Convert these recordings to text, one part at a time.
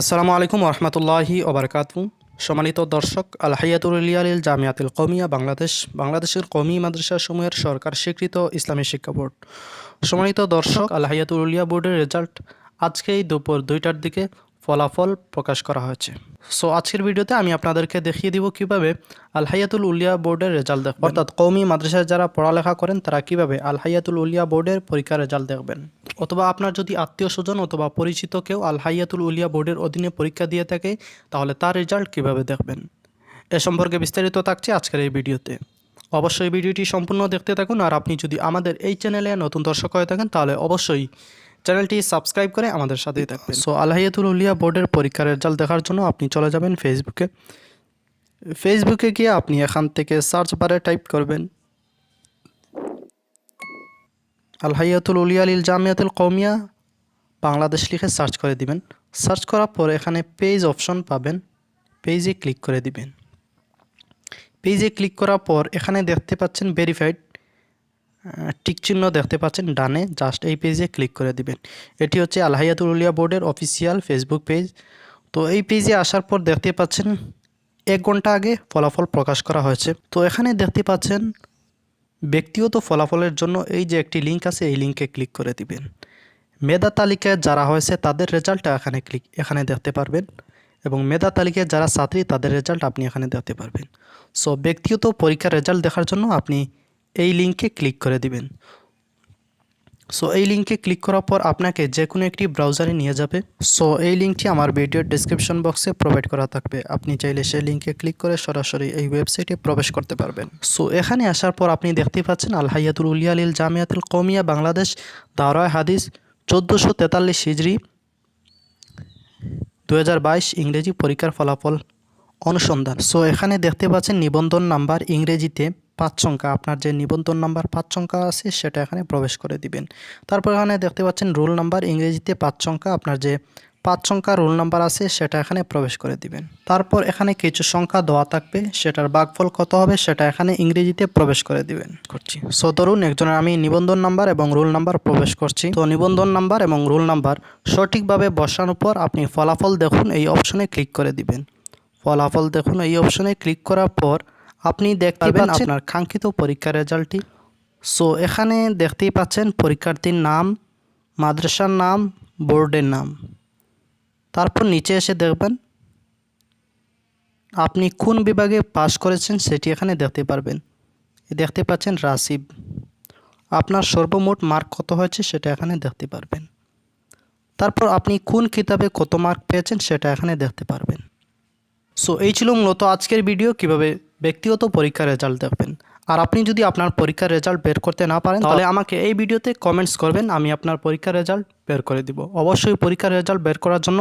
আসসালামু আলাইকুম রহমতুল্লাহি ওবরকাতু সম্মানিত দর্শক আল জামিয়াতুল কৌমিয়া বাংলাদেশ, বাংলাদেশের কৌমি মাদ্রাসা সমূহের সরকার স্বীকৃত ইসলামী শিক্ষা বোর্ড। সম্মানিত দর্শক আল বোর্ডের রেজাল্ট আজকেই দুপুর দুইটার দিকে ফলাফল প্রকাশ করা হয়েছে। সো আজকের ভিডিওতে আমি আপনাদেরকে দেখিয়ে দিব কীভাবে আল হায়াতুল উলিয়া বোর্ডের রেজাল্ট দেখবেন। অর্থাৎ কৌমি মাদ্রাসায় যারা পড়ালেখা করেন, তারা কীভাবে আল হায়াতুল উলিয়া বোর্ডের পরীক্ষার রেজাল্ট দেখবেন। অথবা আপনার যদি আত্মীয় স্বজন অথবা পরিচিত কেউ আল হায়াতুল উলিয়া বোর্ডের অধীনে পরীক্ষা দিয়ে থাকে, তাহলে তার রেজাল্ট কীভাবে দেখবেন? এ সম্পর্কে বিস্তারিত থাকছে আজকের এই ভিডিওতে। অবশ্যই ভিডিওটি সম্পূর্ণ দেখতে থাকুন, আর আপনি যদি আমাদের এই চ্যানেলে নতুন দর্শক হয়ে থাকেন, তাহলে অবশ্যই চ্যানেলটি সাবস্ক্রাইব করে আমাদের সাথেই থাকবেন। সো আলহাইয়াতুল উলিয়া বোর্ডের পরীক্ষার রেজাল্ট দেখার জন্য আপনি চলে যাবেন ফেসবুকে ফেসবুকে গিয়ে আপনি এখান থেকে সার্চ বারে টাইপ করবেন। আলহাইয়াতুল উলিয়া আলিল জামিয়াতুল কৌমিয়া বাংলাদেশ লিখে সার্চ করে দিবেন। সার্চ করার পর এখানে পেজ অপশন পাবেন। পেজে ক্লিক করে দিবেন। পেজে ক্লিক করার পর এখানে দেখতে পাচ্ছেন ভেরিফাইড টিক চিহ্ন দেখতে পাচ্ছেন ডানে জাস্ট এই পেজে ক্লিক করে দিবেন। এটি হচ্ছে আলহাইয়াতুল উলিয়া বোর্ডের অফিসিয়াল ফেসবুক পেজ তো এই পেজে আসার পর দেখতে পাচ্ছেন এক ঘণ্টা আগে ফলাফল প্রকাশ করা হয়েছে। তো এখানে দেখতে পাচ্ছেন ব্যক্তিগত ফলাফলের জন্য এই যে একটি লিঙ্ক আছে, এই লিঙ্কে ক্লিক করে দিবেন। মেধা তালিকায় যারা হয়েছে, তাদের রেজাল্টটা এখানে ক্লিক এখানে দেখতে পারবেন। এবং মেধা তালিকায় যারা ছাত্রী, তাদের রেজাল্ট আপনি এখানে দেখতে পারবেন। সো ব্যক্তিগত পরীক্ষার রেজাল্ট দেখার জন্য আপনি এই লিঙ্কে ক্লিক করে দিবেন। সো এই লিঙ্কে ক্লিক করার পর আপনাকে যে কোনো একটি ব্রাউজারে নিয়ে যাবে। সো এই লিঙ্কটি আমার ভিডিওর ডিসক্রিপশন বক্সে প্রোভাইড করা থাকবে। আপনি চাইলে সেই লিঙ্কে ক্লিক করে সরাসরি এই ওয়েবসাইটে প্রবেশ করতে পারবেন। সো এখানে আসার পর আপনি দেখতে পাচ্ছেন আল হাইয়াতুল উলিয়া আলিল জামিয়াতুল কৌমিয়া বাংলাদেশ দাওরায় হাদিস, চোদ্দোশো তেতাল্লিশ হিজড়ি দু ইংরেজি পরীক্ষার ফলাফল অনুসন্ধান। সো এখানে দেখতে পাচ্ছেন নিবন্ধন নাম্বার ইংরেজিতে পাঁচ সংখ্যা আপনার যে নিবন্ধন নাম্বার পাঁচ সংখ্যা আছে সেটা এখানে প্রবেশ করে দিবেন। তারপর এখানে দেখতে পাচ্ছেন রোল নাম্বার ইংরেজিতে পাঁচ সংখ্যা আপনার যে পাঁচ সংখ্যা রোল নাম্বার আছে সেটা এখানে প্রবেশ করে দিবেন। তারপর এখানে কিছু সংখ্যা দেওয়া থাকবে সেটার বাঘফল কত হবে সেটা এখানে ইংরেজিতে প্রবেশ করে দিবেন। করছি। সো ধরুন একজনের আমি নিবন্ধন নাম্বার এবং রোল নাম্বার প্রবেশ করছি। তো নিবন্ধন নাম্বার এবং রোল নাম্বার সঠিকভাবে বসানোর পর আপনি ফলাফল দেখুন এই অপশনে ক্লিক করে দিবেন। ফলাফল দেখুন এই অপশনে ক্লিক করার পর আপনি দেখতে পাবেন আপনার কাঙ্ক্ষিত পরীক্ষার রেজাল্টটি। সো এখানে দেখতেই পাচ্ছেন পরীক্ষার্থীর নাম মাদ্রাসার নাম বোর্ডের নাম। তারপর নিচে এসে দেখবেন আপনি কোন বিভাগে পাস করেছেন সেটি এখানে দেখতে পারবেন। দেখতে পাচ্ছেন রাসিব। আপনার সর্বমোট মার্ক কত হয়েছে সেটা এখানে দেখতে পারবেন। তারপর আপনি কোন কিতাবে কত মার্ক পেয়েছেন সেটা এখানে দেখতে পারবেন। সো এই ছিল মূলত আজকের ভিডিও। কীভাবে ব্যক্তিগত পরীক্ষার রেজাল্ট দেখবেন। আর আপনি যদি আপনার পরীক্ষার রেজাল্ট বের করতে না পারেন তাহলে আমাকে এই ভিডিওতে কমেন্টস করবেন আমি আপনার পরীক্ষার রেজাল্ট বের করে দিব। অবশ্যই পরীক্ষার রেজাল্ট বের করার জন্য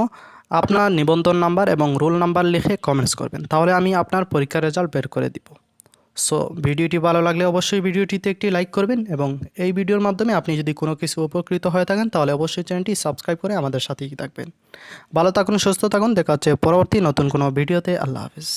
আপনার নিবন্ধন নাম্বার এবং রোল নাম্বার লিখে কমেন্টস করবেন। তাহলে আমি আপনার পরীক্ষার রেজাল্ট বের করে দিব। সো ভিডিওটি ভালো লাগলে অবশ্যই ভিডিওটিতে একটি লাইক করবেন এবং এই ভিডিওর মাধ্যমে আপনি যদি কোনো কিছু উপকৃত হয়ে থাকেন তাহলে অবশ্যই চ্যানেলটি সাবস্ক্রাইব করে আমাদের সাথেই থাকবেন। ভালো থাকুন সুস্থ থাকুন দেখা হচ্ছে পরবর্তী নতুন কোনো ভিডিওতে। আল্লাহ হাফিজ।